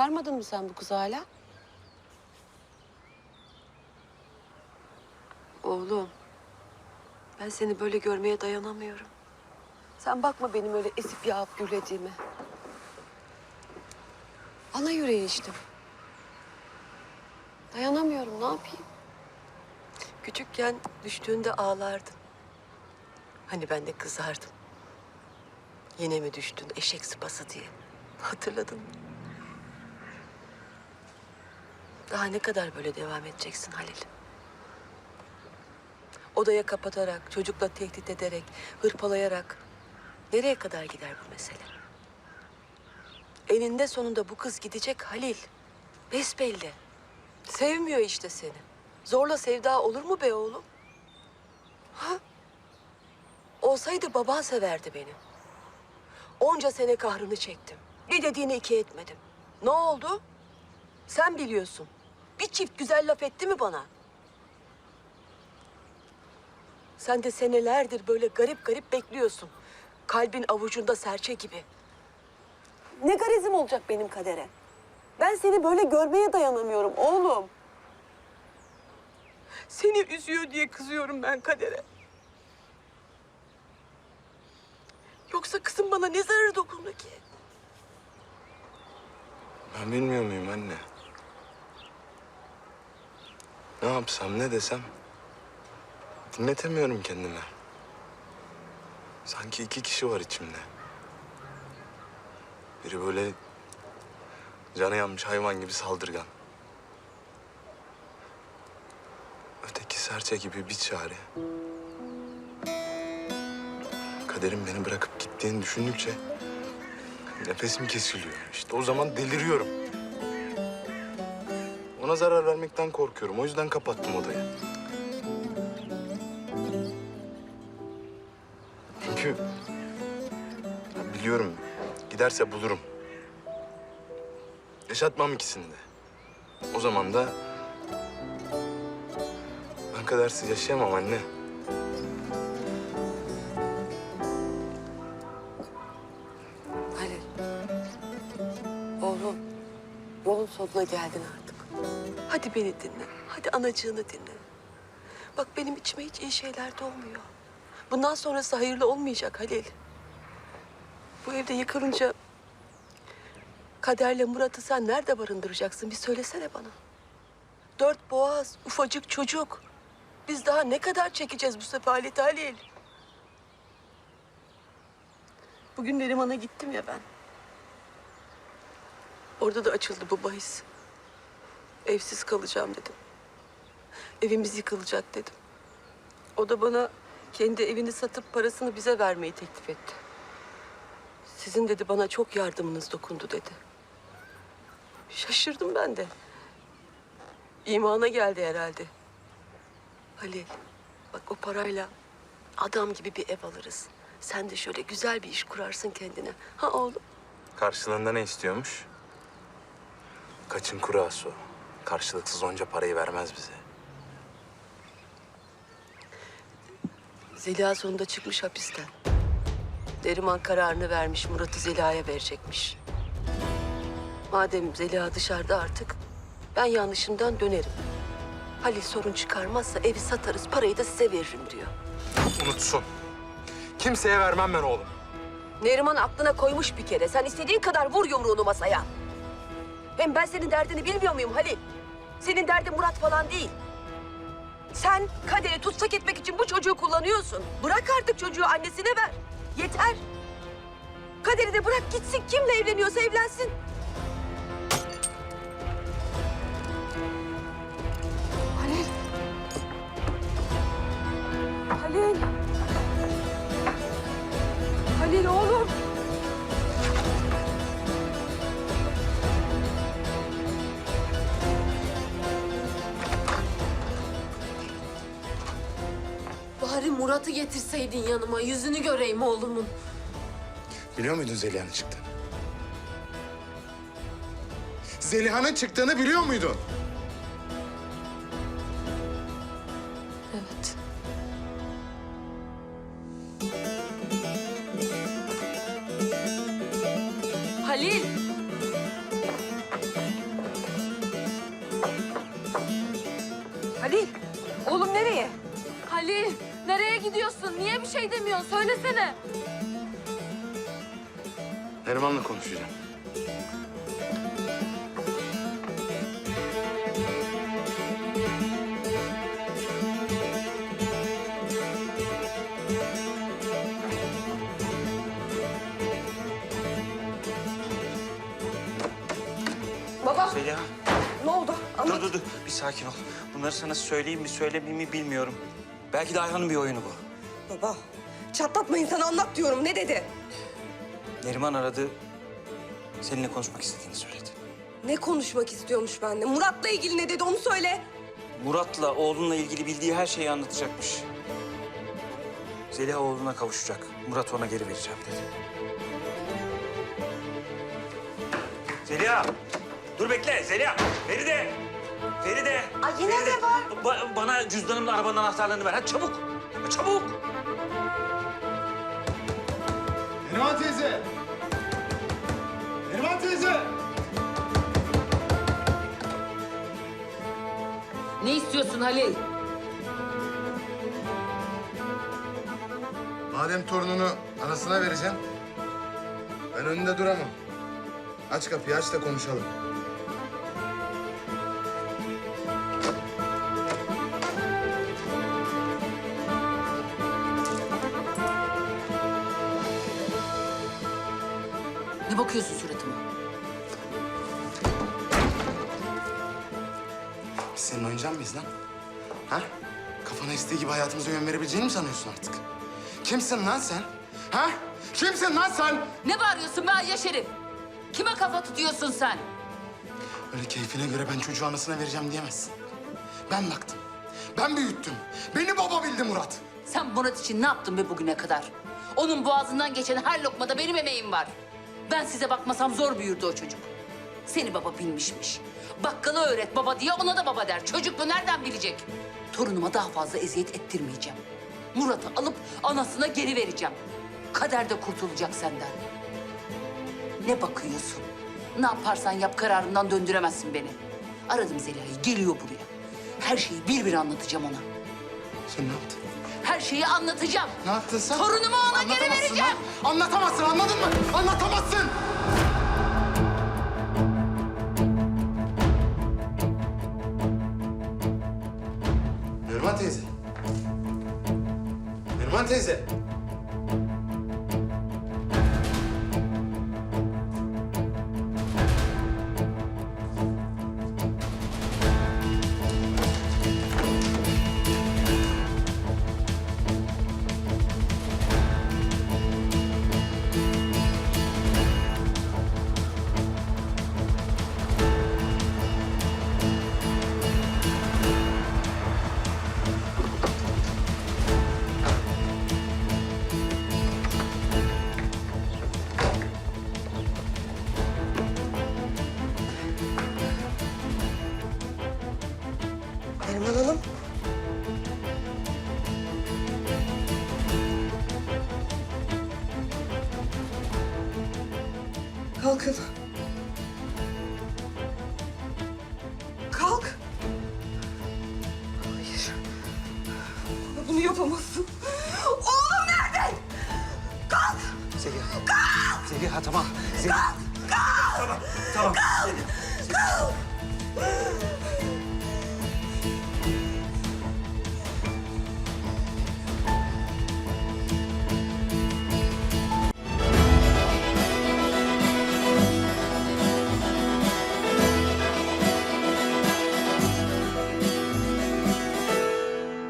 çıkarmadın mı sen bu kızı hala? Oğlum, ben seni böyle görmeye dayanamıyorum. Sen bakma benim öyle esip yağıp gürlediğime. Ana yüreği işte. Dayanamıyorum, ne yapayım? Küçükken düştüğünde ağlardın. Hani ben de kızardım. Yine mi düştün eşek sıpası diye. Hatırladın mı? Daha ne kadar böyle devam edeceksin Halil? Odaya kapatarak, çocukla tehdit ederek, hırpalayarak nereye kadar gider bu mesele? Eninde sonunda bu kız gidecek Halil. Besbelli. Sevmiyor işte seni. Zorla sevda olur mu be oğlum? Ha? Olsaydı baban severdi beni. Onca sene kahrını çektim. Ne dediğini iki etmedim. Ne oldu? Sen biliyorsun. Bir çift güzel laf etti mi bana? Sen de senelerdir böyle garip garip bekliyorsun. Kalbin avucunda serçe gibi. Ne garizim olacak benim kadere? Ben seni böyle görmeye dayanamıyorum oğlum. Seni üzüyor diye kızıyorum ben kadere. Yoksa kızım bana ne zararı dokundu ki? Ben bilmiyor muyum anne? Ne yapsam ne desem dinletemiyorum kendime. Sanki iki kişi var içimde. Biri böyle canı yanmış hayvan gibi saldırgan. Öteki serçe gibi bir çare. Kaderin beni bırakıp gittiğini düşündükçe nefesim kesiliyor. İşte o zaman deliriyorum. Ona zarar vermekten korkuyorum. O yüzden kapattım odayı. Çünkü biliyorum giderse bulurum. Yaşatmam ikisini de. O zaman da ben kadersiz yaşayamam anne. Halil. Oğlum. Yolun sonuna geldin artık. Hadi beni dinle. Hadi anacığını dinle. Bak benim içime hiç iyi şeyler doğmuyor. Bundan sonrası hayırlı olmayacak Halil. Bu evde yıkılınca Kader'le Murat'ı sen nerede barındıracaksın? Bir söylesene bana. Dört boğaz, ufacık çocuk. Biz daha ne kadar çekeceğiz bu sefaleti Halil? Bugün Neriman'a gittim ya ben. Orada da açıldı bu bahis. Evsiz kalacağım dedim. Evimiz yıkılacak dedim. O da bana kendi evini satıp parasını bize vermeyi teklif etti. Sizin dedi bana çok yardımınız dokundu dedi. Şaşırdım ben de. İmana geldi herhalde. Halil, bak o parayla adam gibi bir ev alırız. Sen de şöyle güzel bir iş kurarsın kendine. Ha oğlum? Karşılığında ne istiyormuş? Kaçın kurası o. Karşılıksız onca parayı vermez bize. Zeliha sonunda çıkmış hapisten. Neriman kararını vermiş, Murat'ı Zeliha'ya verecekmiş. Madem Zeliha dışarıda artık, ben yanlışımdan dönerim. Halil sorun çıkarmazsa evi satarız, parayı da size veririm diyor. Unutsun. Kimseye vermem ben oğlum. Neriman aklına koymuş bir kere. Sen istediğin kadar vur yumruğunu masaya. Hem ben senin derdini bilmiyor muyum Halil? Senin derdin Murat falan değil. Sen kaderi tutsak etmek için bu çocuğu kullanıyorsun. Bırak artık çocuğu annesine ver. Yeter. Kaderi de bırak gitsin. Kimle evleniyorsa evlensin. Bari Murat'ı getirseydin yanıma. Yüzünü göreyim oğlumun. Biliyor muydun Zeliha'nın çıktığını? Zeliha'nın çıktığını biliyor muydun? Evet. Gidiyorsun? Niye bir şey demiyorsun? Söylesene. Neriman'la konuşacağım. Baba Zeliha, ne oldu? Anlat. dur dur dur. Bir sakin ol. Bunları sana söyleyeyim mi söylemeyeyim mi bilmiyorum. Belki de Ayhan'ın bir oyunu bu. Baba, çatlatma insanı anlat diyorum. Ne dedi? Neriman aradı. Seninle konuşmak istediğini söyledi. Ne konuşmak istiyormuş benimle? Murat'la ilgili ne dedi onu söyle. Murat'la oğlunla ilgili bildiği her şeyi anlatacakmış. Zeliha oğluna kavuşacak. Murat ona geri vereceğim dedi. Zeliha! Dur bekle Zeliha! Feride! Feride! Ay yine Feride, ne var? ba- bana cüzdanımla arabanın anahtarlarını ver. Hadi çabuk! Çabuk! Neriman teyze! Neriman teyze! Ne istiyorsun Halil? Madem torununu anasına vereceksin, ben önünde duramam. Aç kapıyı, aç da konuşalım. Ne bakıyorsun suratıma? Biz senin oyuncağın mıyız lan? Ha? Kafana istediği gibi hayatımıza yön verebileceğini mi sanıyorsun artık? Kimsin lan sen? Ha? Kimsin lan sen? Ne bağırıyorsun be Ayya Şerif? Kime kafa tutuyorsun sen? Öyle keyfine göre ben çocuğu anasına vereceğim diyemezsin. Ben baktım. Ben büyüttüm. Beni baba bildi Murat. Sen Murat için ne yaptın be bugüne kadar? Onun boğazından geçen her lokmada benim emeğim var. Ben size bakmasam zor büyürdü o çocuk. Seni baba bilmişmiş. Bakkala öğret baba diye ona da baba der. Çocuk bu nereden bilecek? Torunuma daha fazla eziyet ettirmeyeceğim. Murat'ı alıp anasına geri vereceğim. Kader de kurtulacak senden. Ne bakıyorsun? Ne yaparsan yap kararından döndüremezsin beni. Aradım Zeliha'yı, geliyor buraya. Her şeyi bir bir anlatacağım ona. Sen ne yaptın? Her şeyi anlatacağım. Ne yaptın sen? Torunumu ona geri Anlatamazsın vereceğim. lan. Anlatamazsın anladın mı? Anlatamazsın. Neriman teyze. Neriman teyze. Bunu yapamazsın. Oğlum nerede? Kalk. Zeliha. Zeliha tamam. Zeliha. Tamam. Tamam. Zeliha.